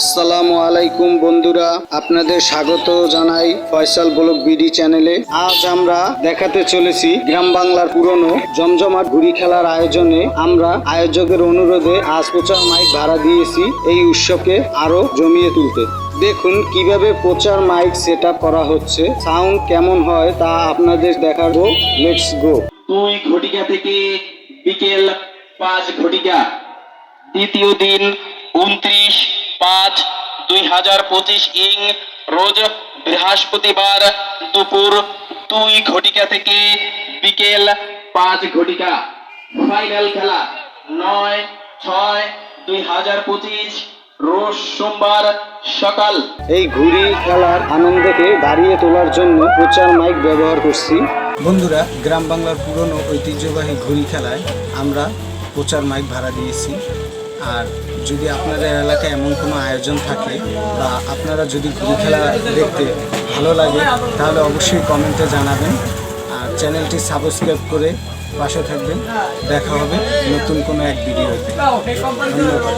আসসালামু আলাইকুম বন্ধুরা, আপনাদের স্বাগত জানাই ফয়সাল ব্লক বিডি চ্যানেলে। আজ আমরা দেখাতে চলেছি গ্রাম বাংলার পুরনো জমজমাট ঘুড়ি খেলার আয়োজনে আমরা আয়োজকের অনুরোধে আজ প্রচার মাইক ভাড়া দিয়েছি এই উৎসবকে আরও জমিয়ে তুলতে। দেখুন কীভাবে প্রচার মাইক সেট করা হচ্ছে, সাউন্ড কেমন হয় তা আপনাদের দেখাবো। লেটস গো দুই ঘটিকা থেকে বিকেল পাঁচ ঘটিকা, দ্বিতীয় দিন উনত্রিশ পাঁচ দুই হাজার পঁচিশ ইং রোজ বৃহস্পতিবার দুপুর দুই ঘটিকা থেকে বিকেল পাঁচ ঘটিকা। ফাইনাল খেলা নয় ছয় দুই হাজার পঁচিশ রোজ সোমবার সকাল। এই ঘুড়ি খেলার আনন্দকে বাড়িয়ে তোলার জন্য প্রচার মাইক ব্যবহার করছি। বন্ধুরা গ্রাম বাংলার পুরনো ঐতিহ্যবাহী ঘুড়ি খেলায় আমরা প্রচার মাইক ভাড়া দিয়েছি। আর যদি আপনাদের এলাকায় এমন কোনো আয়োজন থাকে বা আপনারা যদি ঘুরি খেলা দেখতে ভালো লাগে, তাহলে অবশ্যই কমেন্টে জানাবেন। আর চ্যানেলটি সাবস্ক্রাইব করে পাশে থাকবেন। দেখা হবে নতুন কোনো এক ভিডিওতে। ধন্যবাদ।